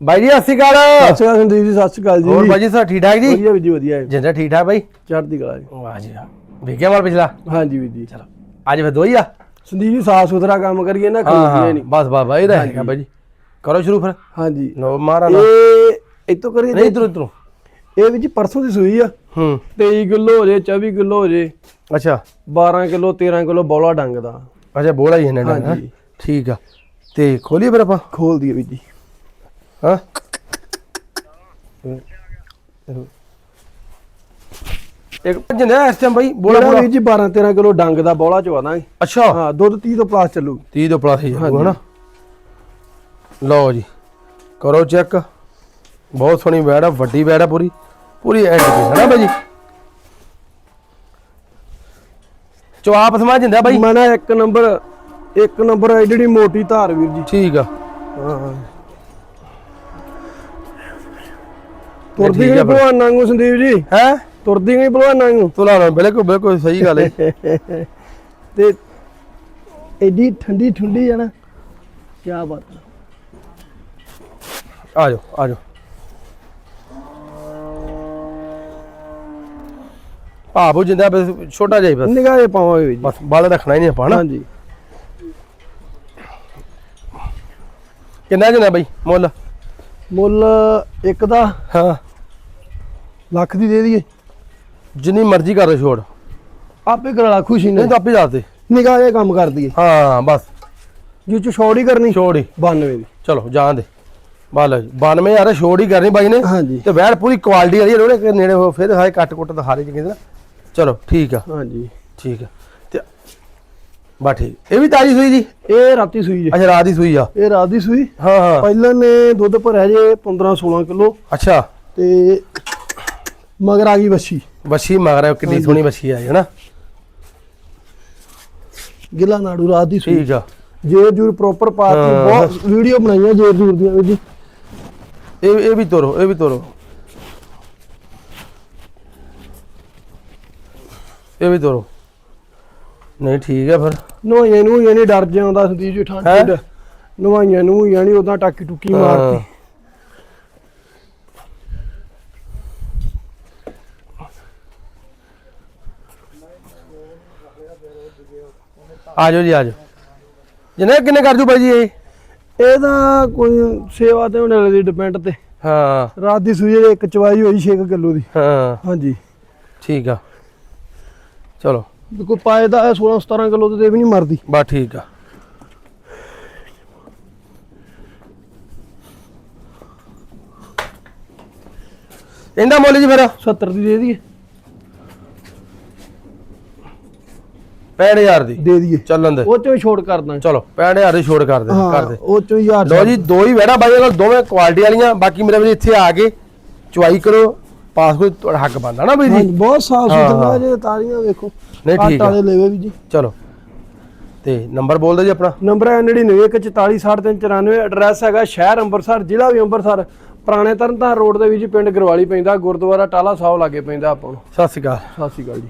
ਬਾਈ ਜੀ ਸਤਿ ਸ਼੍ਰੀ ਅਕਾਲ। ਸਤਿ ਸ਼੍ਰੀ ਅਕਾਲ ਸੰਦੀਪ ਜੀ ਸਤਿ ਸ਼੍ਰੀ ਅਕਾਲ ਜੀ। ਹੋਰ ਬਾਈ ਜੀ ਸਭ ਠੀਕ ਠਾਕ ਜੀ? ਵਧੀਆ ਜੀ ਵਧੀਆ। ਹੈ। ਜਿੰਦਾ ਠੀਕ ਠਾਕ ਬਾਈ? ਚੜ੍ਹਦੀ ਕਲਾ ਜੀ। ਵਾਹ ਜੀ ਵੇਖਿਆ ਮਾਲ ਪਿਛਲਾ? ਹਾਂਜੀ ਵੀਰ ਜੀ। ਚਲੋ ਅੱਜ ਫਿਰ ਦੋ ਹੀ ਆ? ਸੰਦੀਪ ਜੀ ਸਾਫ਼ ਸੁਥਰਾ ਕੰਮ ਕਰੀਏ ਨਾ ਹਾਂ ਨਹੀਂ। ਬਸ ਬਸ ਬਾਈ ਦਾ ਹੈਗਾ ਬਾਈ ਜੀ। ਕਰੋ ਸ਼ੁਰੂ ਫਿਰ। ਹਾਂਜੀ। ਲੋ ਮਾਰਾ ਨਾ ਇਹ ਇਤੋਂ ਕਰੀਏ ਨਹੀਂ ਇਧਰ ਇਧਰ। ਇਹ ਵੀ ਜੀ ਪਰਸੋਂ ਦੀ ਸੂਈ ਆ। ਹੂੰ। 23 ਕਿਲੋ ਹੋ ਜੇ 24 ਕਿਲੋ ਹੋ ਜੇ। ਅੱਛਾ। 12 ਕਿਲੋ 13 ਕਿਲੋ ਬੌਲਾ ਡੰਗ ਦਾ। ਅੱਛਾ ਬੋਲਾ ਹੀ ਇਹਨਾਂ ਨੇ ਹੈਂ? ਹਾਂਜੀ। ਠੀਕ ਆ। ਤੇ ਖੋਲੀਏ ਫਿਰ ਆਪਾਂ। ਖੋਲ ਦਈਏ ਵੀਰ ਜੀ। ਹਾਂ ਇੱਕ ਜਿੰਦਾ ਇਸ ਟਾਈਮ ਬਾਈ ਬੋਲਾ ਬੋਲਾ ਵੀਰ ਜੀ 12 13 ਕਿਲੋ ਡੰਗ ਦਾ ਬੌਲਾ ਚਵਾ ਦਾਂਗੇ। ਅੱਛਾ। ਹਾਂ ਦੁੱਧ 30 ਤੋਂ ਪਲੱਸ ਚੱਲੂ। 30 ਤੋਂ ਪਲੱਸ ਹੀ ਜਾਊਗਾ ਹਾਂਜੀ। ਹਨਾ? ਲਓ ਜੀ ਕਰੋ ਚੈੱਕ। ਬਹੁਤ ਸੋਹਣੀ ਬੈੜ ਆ ਵੱਡੀ ਬੈੜ ਆ ਪੂਰੀ। ਪੂਰੀ ਐਂਡ ਤੇ ਹਨਾ ਬਾਈ ਜੀ? ਚਵਾਪ ਸਮਾ ਜਿੰਦਾ ਬਾਈ। ਮਨਾ ਇੱਕ ਨੰਬਰ ਇੱਕ ਨੰਬਰ ਜਿਹੜੀ ਮੋਟੀ ਧਾਰ ਵੀਰ ਜੀ। ਠੀਕ ਆ। ਹਾਂ। ਤੁਰਦੀ ਫਿਰ। ਭਲਵਾਨ ਵਾਂਗੂ ਸੰਦੀਪ ਜੀ? ਹੈ? ਤੁਰਦੀ ਗਈ ਭਲਵਾਨ ਵਾਂਗੂ? ਤੁਲਾ ਨਾ ਬਿਲਕੁਲ ਬਿਲਕੁਲ ਸਹੀ ਗੱਲ ਹੈ ਤੇ ਐਡੀ ਠੰਡੀ ਠੰਡੀ ਹੈ ਨਾ ਕੀ ਬਾਤ ਹੈ। ਆ। ਜਾਓ ਆ ਜਾਓ ਭਾਬੂ ਜਿੰਦਾ ਬਸ ਛੋਟਾ ਹੀ ਬਸ। ਨਿਗਾਹ ਇਹ ਪਾਵਾਂਗੇ ਜੀ। ਬਸ ਬਲ ਰੱਖਣਾ ਹੀ ਨਹੀਂ ਆਪਾਂ ਹਾਂਜੀ। ਕਿੰਨਾ ਜਨਾ ਬਾਈ? ਮੁੱਲ? ਮੁੱਲ ਇੱਕ ਦਾ ਹਾਂ। ਲੱਖ ਦੀ ਦੇ ਦਈਏ। ਜਿੰਨੀ ਮਰਜ਼ੀ ਕਰ ਛੋੜ। ਆਪੇ ਕਰਾ ਖੁਸ਼ੀ ਨਹੀਂ। ਤਾਂ ਆਪੇ ਦੱਸ ਦੇ ਨਿਗਾਹ ਇਹ ਕੰਮ ਕਰ ਦਈਏ। ਹਾਂ ਬਸ। ਜਿਹ ਚ ਛੋੜ ਹੀ ਕਰਨੀ। ਛੋੜ ਹੀ। 92 ਦੀ। ਚਲੋ ਜਾਣ ਦੇ। ਬਾਲ 92 ਯਾਰ ਛੋੜ ਹੀ ਕਰਨੀ ਬਾਈ ਨੇ। ਹਾਂਜੀ। ਤੇ ਵੈੜ ਪੂਰੀ ਕੁਆਲਿਟੀ ਵਾਲੀ ਕਿ ਨੇੜੇ ਹੋ ਫਿਰ ਹਾਏ ਕੱਟ ਕੁੱਟ ਦਿਖਾ ਰਹੇ ਜੀ ਕਹਿੰਦੇ ਨਾ ਚਲੋ ਠੀਕ ਆ। ਹਾਂਜੀ। ਠੀਕ ਆ। ਤੇ ਬਾ ਠੀਕ। ਇਹ ਵੀ ਤਾਜੀ ਸੂਈ ਜੀ? ਇਹ ਰਾਤੀ ਸੂਈ ਜੇ। ਅੱਛਾ ਰਾਤ ਦੀ ਸੂਈ ਆ। ਇਹ ਰਾਤ ਦੀ ਸੂਈ। ਹਾਂ ਹਾਂ। ਪਹਿਲਾਂ ਨੇ ਦੁੱਧ ਭਰਿਆ ਜੇ 15 16 ਕਿਲੋ। ਅੱਛਾ। ਤੇ ਮਗਰ ਆ ਗਈ ਵੱਛੀ। ਬੱਛੀ ਮਗਰ ਕਿੰਨੀ ਸੋਹਣੀ ਬੱਛੀ ਆ ਹੈ ਨਾ ਗਿੱਲਾ ਨਾੜੂ ਰਾਤ ਦੀ ਸੂਈ। ਠੀਕ ਆ। ਜੇਰ ਜੂਰ ਪ੍ਰੋਪਰ ਪਾਤੀ ਹਾਂ। ਬਹੁਤ ਵੀਡੀਓ ਬਣਾਈਆਂ ਜੇਰ ਜੂਰ ਦੀਆਂ ਵੀਰ ਜੀ। ਇਹ ਇਹ ਵੀ ਤੋਰੋ ਇਹ ਵੀ ਤੋਰੋ। ਇਹ ਵੀ ਤੋਰੋ। ਨਹੀਂ ਠੀਕ ਹੈ ਫਿਰ। ਨਵਾਈਆਂ ਨੂੰ ਯਾਨੀ ਡਰ ਜਾਂਦਾ ਸੰਦੀਪ ਜੀ ਠੰਡ ਹੈਂ? ਨਵਾਈਆਂ ਨੂੰ ਯਾਨੀ ਉਦਾਂ ਟਾਕੀ ਟੁਕੀ ਮਾਰਤੀ ਆ ਜਾਓ ਜੀ ਆ ਜਾਓ ਜਨੇ ਕਿੰਨੇ ਕਰ ਜੂ ਬਾਈ ਜੀ ਇਹ? ਇਹਦਾ ਕੋਈ ਸੇਵਾ ਤੇ ਹੋਣੇ ਦੀ ਡਿਪੈਂਡ ਤੇ। ਹਾਂ। ਰਾਤ ਦੀ ਸੂਈ ਇੱਕ ਚਵਾਈ ਹੋਈ 6 ਕਿਲੋ ਦੀ। ਹਾਂ। ਹਾਂਜੀ। ਠੀਕ ਆ। ਚਲੋ। ਕੋਈ ਪਾਏ ਦਾ 16 17 ਕਿਲੋ ਤੇ ਵੀ ਨਹੀਂ ਮਰਦੀ। ਬਸ ਠੀਕ ਆ। ਇਹਦਾ ਮੁੱਲ ਜੀ ਫਿਰ? 70 ਦੀ ਦੇ ਦਈਏ। 65000 ਦੀ। ਦੇ ਦਈਏ। ਚੱਲਣ ਦੇ ਉਹ ਚੋਂ ਹੀ ਛੋੜ ਕਰ ਦਾਂਗੇ। ਚਲੋ 65000 ਦੀ ਛੋੜ ਕਰ ਦੇ ਕਰ ਦੇ। ਉਹ ਚੋਂ ਹੀ ਹਜ਼ਾਰ ਲੋ ਜੀ ਦੋ ਹੀ ਵੜਾ ਬਾਈ ਕੋਲ ਦੋਵੇਂ ਕੁਆਲਿਟੀ ਵਾਲੀਆਂ। ਬਾਕੀ ਮੇਰੇ ਵੀਰ ਇੱਥੇ ਆ ਕੇ ਚੁਆਈ ਕਰੋ। ਪਾਸ ਕੋਈ ਤੁਹਾਡਾ ਹੱਕ ਬਣਦਾ ਨਾ ਬਈ ਜੀ? ਬਹੁਤ ਸਾਫ਼ ਸੁਥਰਾ। ਜੇ ਤਾਰੀਆਂ ਵੇਖੋ। ਨਹੀਂ ਠੀਕ ਆਟਾ ਦੇ ਲੈਵੇ ਵੀ ਜੀ। ਚਲੋ। ਤੇ ਨੰਬਰ ਬੋਲ ਦਿਓ ਜੀ ਆਪਣਾ। ਨੰਬਰ ਹੈ 9914467394 ਐਡਰੈਸ ਹੈਗਾ ਸ਼ਹਿਰ ਅੰਮ੍ਰਿਤਸਰ ਜ਼ਿਲ੍ਹਾ ਵੀ ਅੰਮ੍ਰਿਤਸਰ ਪੁਰਾਣੇ ਤਰਨਤਾਰਨ ਰੋਡ ਦੇ ਵਿੱਚ ਪਿੰਡ ਗਰਵਾਲੀ ਪੈਂਦਾ ਗੁਰਦੁਆਰਾ ਟਾਲਾ ਸਾਹਿਬ ਲਾਗੇ ਪੈਂਦਾ ਆਪਾਂ ਨੂੰ। ਸਤਿ ਸ਼੍ਰੀ ਅਕਾਲ। ਸਤਿ ਸ਼੍ਰੀ ਅਕਾਲ ਜੀ।